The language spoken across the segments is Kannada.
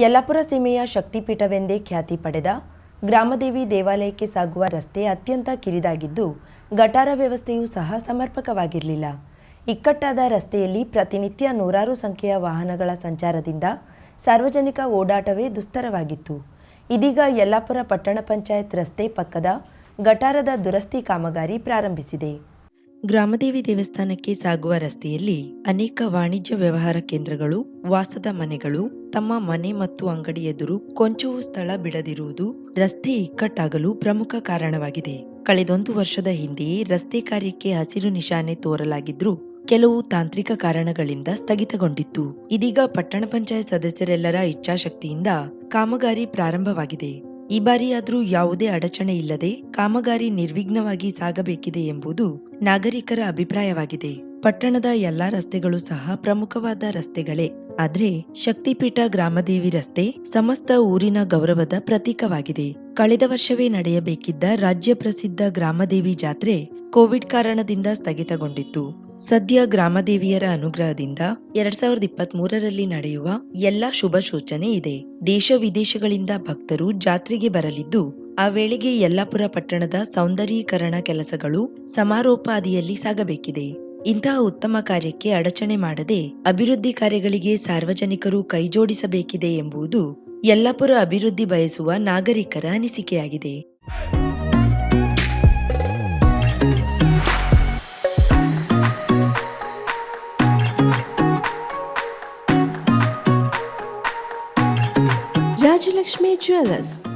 ಯಲ್ಲಾಪುರ ಸೀಮೆಯ ಶಕ್ತಿಪೀಠವೆಂದೇ ಖ್ಯಾತಿ ಪಡೆದ ಗ್ರಾಮದೇವಿ ದೇವಾಲಯಕ್ಕೆ ಸಾಗುವ ರಸ್ತೆ ಅತ್ಯಂತ ಕಿರಿದಾಗಿದ್ದು, ಗಟಾರ ವ್ಯವಸ್ಥೆಯೂ ಸಹ ಸಮರ್ಪಕವಾಗಿರಲಿಲ್ಲ. ಇಕ್ಕಟ್ಟಾದ ರಸ್ತೆಯಲ್ಲಿ ಪ್ರತಿನಿತ್ಯ ನೂರಾರು ಸಂಖ್ಯೆಯ ವಾಹನಗಳ ಸಂಚಾರದಿಂದ ಸಾರ್ವಜನಿಕ ಓಡಾಟವೇ ದುಸ್ತರವಾಗಿತ್ತು. ಇದೀಗ ಯಲ್ಲಾಪುರ ಪಟ್ಟಣ ಪಂಚಾಯತ್ ರಸ್ತೆ ಪಕ್ಕದ ಗಟಾರದ ದುರಸ್ತಿ ಕಾಮಗಾರಿ ಪ್ರಾರಂಭಿಸಿದೆ. ಗ್ರಾಮದೇವಿ ದೇವಸ್ಥಾನಕ್ಕೆ ಸಾಗುವ ರಸ್ತೆಯಲ್ಲಿ ಅನೇಕ ವಾಣಿಜ್ಯ ವ್ಯವಹಾರ ಕೇಂದ್ರಗಳು, ವಾಸದ ಮನೆಗಳು, ತಮ್ಮ ಮನೆ ಮತ್ತು ಅಂಗಡಿ ಎದುರು ಕೊಂಚವೂ ಸ್ಥಳ ಬಿಡದಿರುವುದು ರಸ್ತೆ ಇಕ್ಕಟ್ಟಾಗಲು ಪ್ರಮುಖ ಕಾರಣವಾಗಿದೆ. ಕಳೆದೊಂದು ವರ್ಷದ ಹಿಂದೆಯೇ ರಸ್ತೆ ಕಾರ್ಯಕ್ಕೆ ಹಸಿರು ನಿಶಾನೆ ತೋರಲಾಗಿದ್ರೂ ಕೆಲವು ತಾಂತ್ರಿಕ ಕಾರಣಗಳಿಂದ ಸ್ಥಗಿತಗೊಂಡಿತ್ತು. ಇದೀಗ ಪಟ್ಟಣ ಪಂಚಾಯತ್ ಸದಸ್ಯರೆಲ್ಲರ ಇಚ್ಛಾಶಕ್ತಿಯಿಂದ ಕಾಮಗಾರಿ ಪ್ರಾರಂಭವಾಗಿದೆ. ಈ ಬಾರಿಯಾದರೂ ಯಾವುದೇ ಅಡಚಣೆ ಇಲ್ಲದೆ ಕಾಮಗಾರಿ ನಿರ್ವಿಘ್ನವಾಗಿ ಸಾಗಬೇಕಿದೆ ಎಂಬುದು ನಾಗರಿಕರ ಅಭಿಪ್ರಾಯವಾಗಿದೆ. ಪಟ್ಟಣದ ಎಲ್ಲಾ ರಸ್ತೆಗಳು ಸಹ ಪ್ರಮುಖವಾದ ರಸ್ತೆಗಳೇ. ಆದ್ರೆ, ಶಕ್ತಿಪೀಠ ಗ್ರಾಮದೇವಿ ರಸ್ತೆ ಸಮಸ್ತ ಊರಿನ ಗೌರವದ ಪ್ರತೀಕವಾಗಿದೆ. ಕಳೆದ ವರ್ಷವೇ ನಡೆಯಬೇಕಿದ್ದ ರಾಜ್ಯ ಪ್ರಸಿದ್ಧ ಗ್ರಾಮದೇವಿ ಜಾತ್ರೆ ಕೋವಿಡ್ ಕಾರಣದಿಂದ ಸ್ಥಗಿತಗೊಂಡಿತ್ತು. ಸದ್ಯ ಗ್ರಾಮದೇವಿಯರ ಅನುಗ್ರಹದಿಂದ ಎರಡ್ ಸಾವಿರದ ಇಪ್ಪತ್ತ್ ಮೂರರಲ್ಲಿ ನಡೆಯುವ ಎಲ್ಲಾ ಶುಭ ಸೂಚನೆ ಇದೆ. ದೇಶ ವಿದೇಶಗಳಿಂದ ಭಕ್ತರು ಜಾತ್ರೆಗೆ ಬರಲಿದ್ದು ಆ ವೇಳೆಗೆ ಯಲ್ಲಾಪುರ ಪಟ್ಟಣದ ಸೌಂದರೀಕರಣ ಕೆಲಸಗಳು ಸಮಾರೋಪಾದಿಯಲ್ಲಿ ಸಾಗಬೇಕಿದೆ. ಇಂತಹ ಉತ್ತಮ ಕಾರ್ಯಕ್ಕೆ ಅಡಚಣೆ ಮಾಡದೆ ಅಭಿವೃದ್ಧಿ ಕಾರ್ಯಗಳಿಗೆ ಸಾರ್ವಜನಿಕರು ಕೈಜೋಡಿಸಬೇಕಿದೆ ಎಂಬುದು ಯಲ್ಲಾಪುರ ಅಭಿವೃದ್ಧಿ ಬಯಸುವ ನಾಗರಿಕರ ಅನಿಸಿಕೆಯಾಗಿದೆ. Rajalakshmi Jewelers,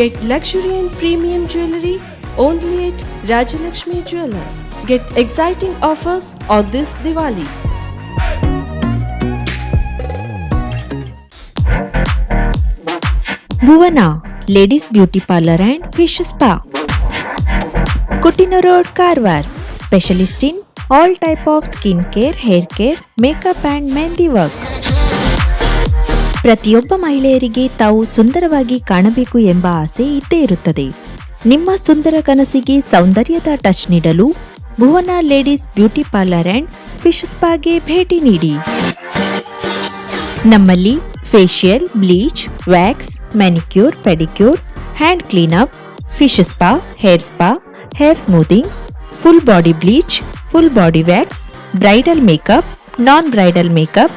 Get luxury and premium jewelry only at Rajalakshmi Jewelers. Get exciting offers on this Diwali. Bhuvana Ladies Beauty Parlor and Fish Spa. Kutino Road Karwar Specialist in all type of skin care, hair care, makeup and mehndi work. ಪ್ರತಿಯೊಬ್ಬ ಮಹಿಳೆಯರಿಗೆ ತಾವು ಸುಂದರವಾಗಿ ಕಾಣಬೇಕು ಎಂಬ ಆಸೆ ಇದ್ದೇ ಇರುತ್ತದೆ. ನಿಮ್ಮ ಸುಂದರ ಕನಸಿಗೆ ಸೌಂದರ್ಯದ ಟಚ್ ನೀಡಲು Bhuvana ladies beauty parlour and fish ಸ್ಪಾಗೆ ಭೇಟಿ ನೀಡಿ. ನಮ್ಮಲ್ಲಿ facial bleach wax manicure pedicure hand cleanup fish spa hair spa hair smoothing full body bleach full body wax bridal makeup non bridal makeup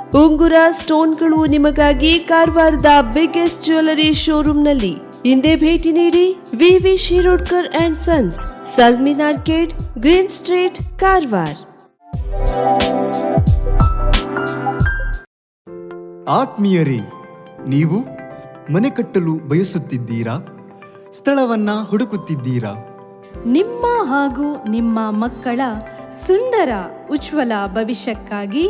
ಉಂಗುರ ಸ್ಟೋನ್ಗಳು ನಿಮಗಾಗಿ ಕಾರವಾರದ ಬಿಗ್ಗೆಸ್ಟ್ ಜ್ಯುವೆಲರಿ ಶೋರೂಮ್ನಲ್ಲಿ ಹಿಂದೆ ಭೇಟಿ ನೀಡಿ V V Shirodkar and sons Salmin arcade green street Karwar. ಆತ್ಮೀಯರೇ ನೀವು ಮನೆ ಕಟ್ಟಲು ಬಯಸುತ್ತಿದ್ದೀರಾ? ಸ್ಥಳವನ್ನ ಹುಡುಕುತ್ತಿದ್ದೀರಾ? ನಿಮ್ಮ ಹಾಗೂ ನಿಮ್ಮ ಮಕ್ಕಳ ಸುಂದರ ಉಜ್ವಲ ಭವಿಷ್ಯಕ್ಕಾಗಿ